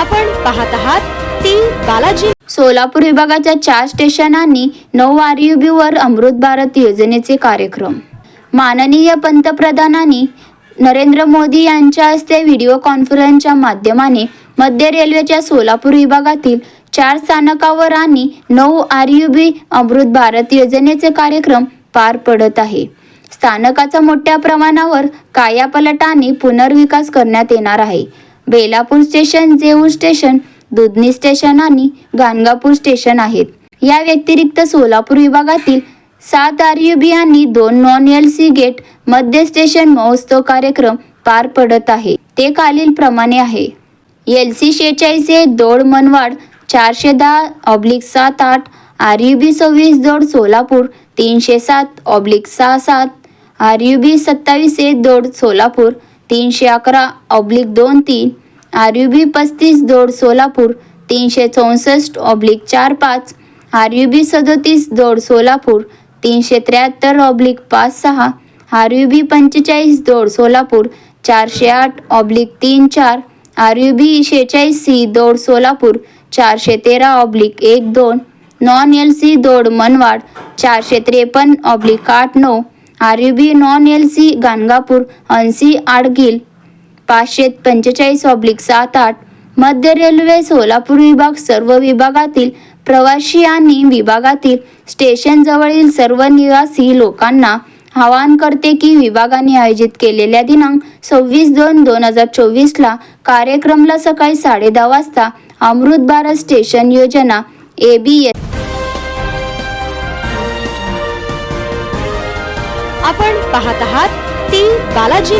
आपण पाहत आहात ती बालाजी. सोलापूर विभागाच्या चार स्टेशनांनी नऊ आरयुबीवर अमृत भारत योजनेचे कार्यक्रम. माननीय पंतप्रधानांनी नरेंद्र मोदी यांच्या हस्ते व्हिडिओ कॉन्फरन्सच्या माध्यमाने मध्य रेल्वेच्या सोलापूर विभागातील चार स्थानकावर आणि नऊ आरयुबी अमृत भारत योजनेचे कार्यक्रम पार पडत आहे. स्थानकाचा मोठ्या प्रमाणावर कायापलट आणि पुनर्विकास करण्यात येणार आहे. Belapur station Jeur station Dudhani station आणि गाणगापूर स्टेशन आहेत. या व्यतिरिक्त सोलापूर विभागातील सात आर यू बी आणि दोन नॉन एल सी गेट मध्य स्टेशन महोत्सव कार्यक्रम पार पडत आहे. ते खालील प्रमाणे आहे. एल सी शेहेचाळीस ए दोड मनवाड चारशे दहा ऑब्लिक सात आठ आर यू बी सव्वीस दोड सोलापूर तीनशे सात ऑब्लिक सहा सात आर यू बी सत्तावीस ए दोड सोलापूर तीनशे अकरा ऑब्लिक दोन तीन आर यू बी पस्तीस दोड सोलापूर तीनशे चौसष्ट ऑब्लिक चार पाच आर यू बी सदोतीस दोड सोलापूर तीनशे त्र्याहत्तर ऑब्लिक पाच सहा आर यू बी पंचेचाळीस दोड सोलापूर चारशे आठ ऑब्लिक तीन चार आर यू बी शेहेचाळीस सी दोड सोलापूर चारशे तेरा ऑब्लिक एक दोन नॉन एल सी दोड मनवाड चारशे त्रेपन्न ऑब्लिक आठ नऊ R U B non L C Ganagapur ऐंशी आडगिल पाचशे पंचेचाळीस ऑब्लिक सात आठ मध्य रेल्वे सोलापूर विभाग सर्व विभागातील प्रवासी आणि विभागातील स्टेशनजवळील सर्व निवासी लोकांना आवाहन करते की विभागाने आयोजित केलेल्या दिनांक सव्वीस दोन दोन हजार चोवीसला कार्यक्रमला सकाळी साडे दहा वाजता अमृत भारत स्टेशन योजना ए बी एस आपण पाहत आहात ती बालाजी